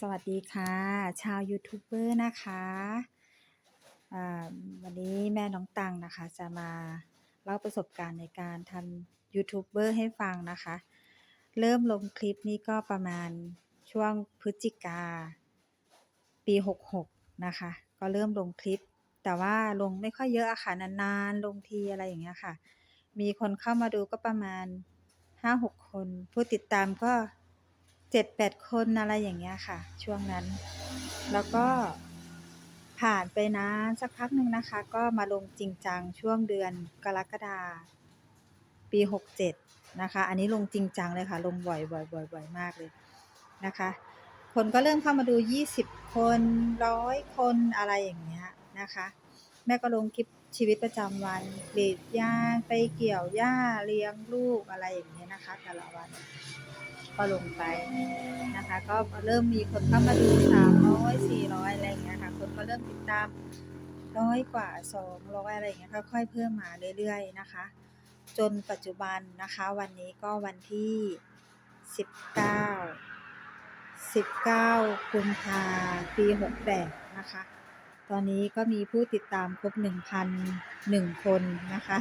สวัสดีค่ะ ชาวยูทูบเบอร์นะคะวันนี้แม่น้องตังนะคะ จะมาเล่าประสบการณ์ในการทำยูทูบเบอร์ให้ฟังนะคะ เริ่มลงคลิปนี้ก็ประมาณช่วงพฤศจิกา ปี 66 นะคะ ก็เริ่มลงคลิป แต่ว่าลงไม่ค่อยเยอะอะค่ะ นานๆ ลงทีอะไรอย่างเงี้ยค่ะ มีคนเข้ามาดูก็ประมาณ 5-6 คน ผู้ติดตามก็ 7-8คนอะไรอย่างเงี้ยค่ะ ช่วงนั้น แล้วก็ผ่านไปนานสักพักหนึ่งนะคะ ก็มาลงจริงจังช่วงเดือนกรกฎาปี67นะคะ อันนี้ลงจริงจังเลยค่ะ ลงบ่อยบ่อยบ่อยบ่อยมากเลยนะคะ คนก็เริ่มเข้ามาดู20คนร้อยคนอะไรอย่างเงี้ยนะคะ แม่ก็ลงคลิปชีวิตประจำวันกรีดยาไปเกี่ยวหญ้าเลี้ยงลูกอะไรอย่างเงี้ยนะคะ แต่ละวัน ก็ลงไปนะคะ ก็เริ่มมีคนเข้ามาดู300 400อะไรอย่างเงี้ยค่ะ คนก็เริ่มติดตามร้อยกว่า200อะไรอย่างเงี้ยค่อยๆเพิ่มมาเรื่อยๆนะคะ จนปัจจุบันนะคะ วันนี้ก็วันที่19 19กุมภาปี68นะคะ ตอนนี้ก็มีผู้ติดตามครบ1,001คนนะคะ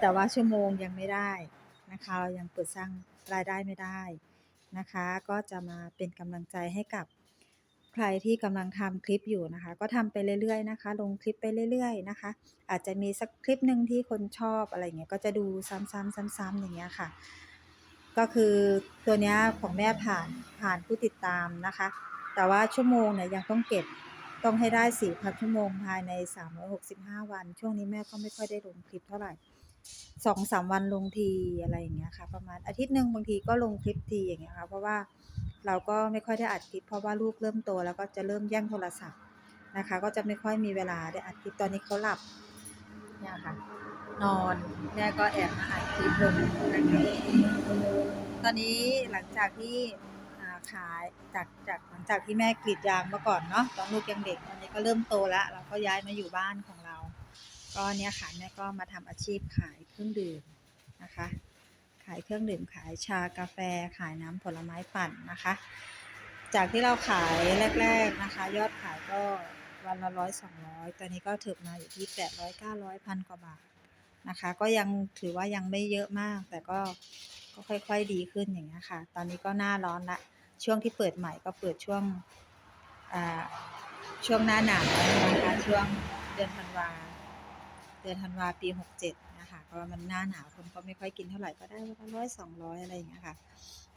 แต่ว่าชั่วโมงยังไม่ได้นะคะ เรายังเปิดสร้างรายได้ไม่ได้ นะคะ ก็จะมาเป็นกำลังใจให้กับใครที่กำลังทำคลิปอยู่นะคะ ก็ทำไปเรื่อยๆนะคะ ลงคลิปไปเรื่อยๆนะคะ อาจจะมีสักคลิปหนึ่งที่คนชอบอะไรเงี้ยก็จะดูซ้ำๆซ้ำๆอย่างเงี้ยค่ะ ก็คือตัวเนี้ยของแม่ผ่านผ่านผู้ติดตามนะคะ แต่ว่าชั่วโมงเนี่ยยังต้องเก็บต้องให้ได้4,000ชั่วโมงภายใน 365 วัน ช่วงนี้แม่ก็ไม่ค่อยได้ลงคลิปเท่าไหร่ 2-3วันลงทีอะไรอย่างเงี้ยค่ะ ประมาณอาทิตย์หนึ่งบางทีก็ลงคลิปทีอย่างเงี้ยค่ะ เพราะว่าเราก็ไม่ค่อยได้อัดคลิปเพราะว่าลูกเริ่มโตแล้วก็จะเริ่มแย่งโทรศัพท์นะคะ ก็จะไม่ค่อยมีเวลาได้อัดคลิปตอนนี้เขาหลับเนี่ยค่ะ นอนแม่ก็แอบมาอัดคลิปลงนะคะตอนนี้หลังจากที่ขายจากจากหลังจากที่แม่กรีดยางเมื่อก่อนเนาะตอนลูกยังเด็กตอนนี้ก็เริ่มโตแล้วเราก็ย้ายมาอยู่บ้านของ ก็เนี่ยค่ะแม่ก็มาทำอาชีพขายเครื่องดื่มนะคะ ขายเครื่องดื่มขายชากาแฟขายน้ำผลไม้ปั่นนะคะ จากที่เราขายแรก ๆนะคะ ยอดขายก็วันละร้อยสองร้อยตอนนี้ก็ถึงมาอยู่ที่แปดร้อยเก้าร้อยพันกว่าบาทนะคะ ก็ยังถือว่ายังไม่เยอะมาก แต่ก็ก็ค่อยๆดีขึ้นอย่างเงี้ยค่ะ ตอนนี้ก็หน้าร้อนละช่วงที่เปิดใหม่ก็เปิดช่วงอ่าช่วงหน้าหนาวนะคะช่วงเดือนธันวา เดือนธันวาปี 67 นะคะเพราะว่ามันหน้าหนาวคนก็ไม่ค่อยกินเท่าไหร่ก็ได้วันละร้อยสองร้อยอะไรอย่างเงี้ยค่ะ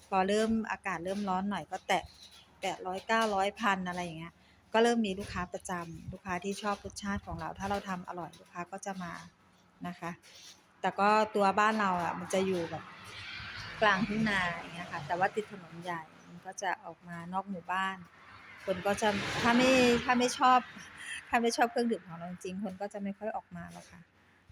พอเริ่มอากาศเริ่มร้อนหน่อยก็แตะแปดร้อยเก้าร้อยพันอะไรอย่างเงี้ย ก็เริ่มมีลูกค้าประจำลูกค้าที่ชอบรสชาติของเรา ถ้าเราทำอร่อยลูกค้าก็จะมานะคะ แต่ก็ตัวบ้านเราอะมันจะอยู่แบบกลางทุ่งนาอย่างเงี้ยค่ะ แต่ว่าติดถนนใหญ่ มันก็จะออกมานอกหมู่บ้าน คนก็จะถ้าไม่ถ้าไม่ชอบาไม่ชอบเครื่องดื่มของเราจริงคนก็จะไม่ค่อยออกมาหรอกค่ะ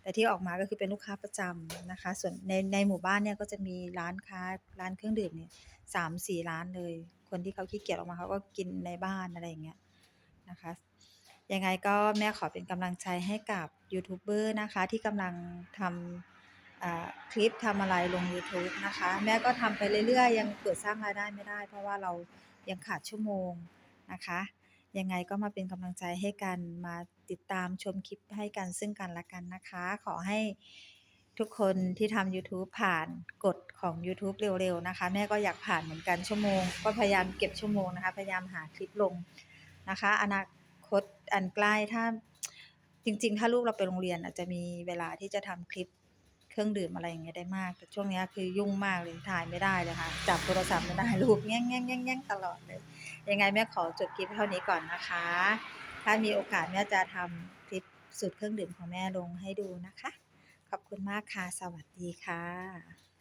แต่ที่ออกมาก็คือเป็นลูกค้าประจำนะคะ ส่วนในในหมู่บ้านเนี่ยก็จะมีร้านค้าร้านเครื่องดื่มเนี่ยสามสี่ร้านเลย คนที่เขาขี้เกียจออกมาเขาก็กินในบ้านอะไรอย่างเงี้ยนะคะยังไงก็แม่ขอเป็นกำลังใจให้กับยูทูบเบอร์นะคะ ที่กำลังทำอ่าคลิปทำอะไรลง YouTube นะคะ แม่ก็ทำไปเรื่อยๆ ยังเปิดสร้างรายได้ไม่ได้ เพราะว่าเรายังขาดชั่วโมงนะคะ ยังไงก็มาเป็นกำลังใจให้กันมาติดตามชมคลิปให้กันซึ่งกันและกันนะคะ ขอให้ทุกคนที่ทำ YouTube ผ่านกฎของ YouTube เร็วๆนะคะ แม่ก็อยากผ่านเหมือนกันชั่วโมง ก็พยายามเก็บชั่วโมงนะคะ พยายามหาคลิปลงนะคะ อนาคตอันใกล้ถ้าจริง ๆ ถ้าลูกเราไปโรงเรียนอาจจะมีเวลาที่จะทำคลิปเครื่องดื่มอะไรอย่างเงี้ยได้มาก แต่ช่วงเนี้ยคือยุ่งมากเลยถ่ายไม่ได้เลยค่ะจับโทรศัพท์ไม่ได้ลูกแง่งๆๆๆตลอดเลย ยังไงแม่ขอจบคลิปเท่านี้ก่อนนะคะ ถ้ามีโอกาสแม่จะทำคลิปสูตรเครื่องดื่มของแม่ลงให้ดูนะคะ ขอบคุณมากค่ะ สวัสดีค่ะ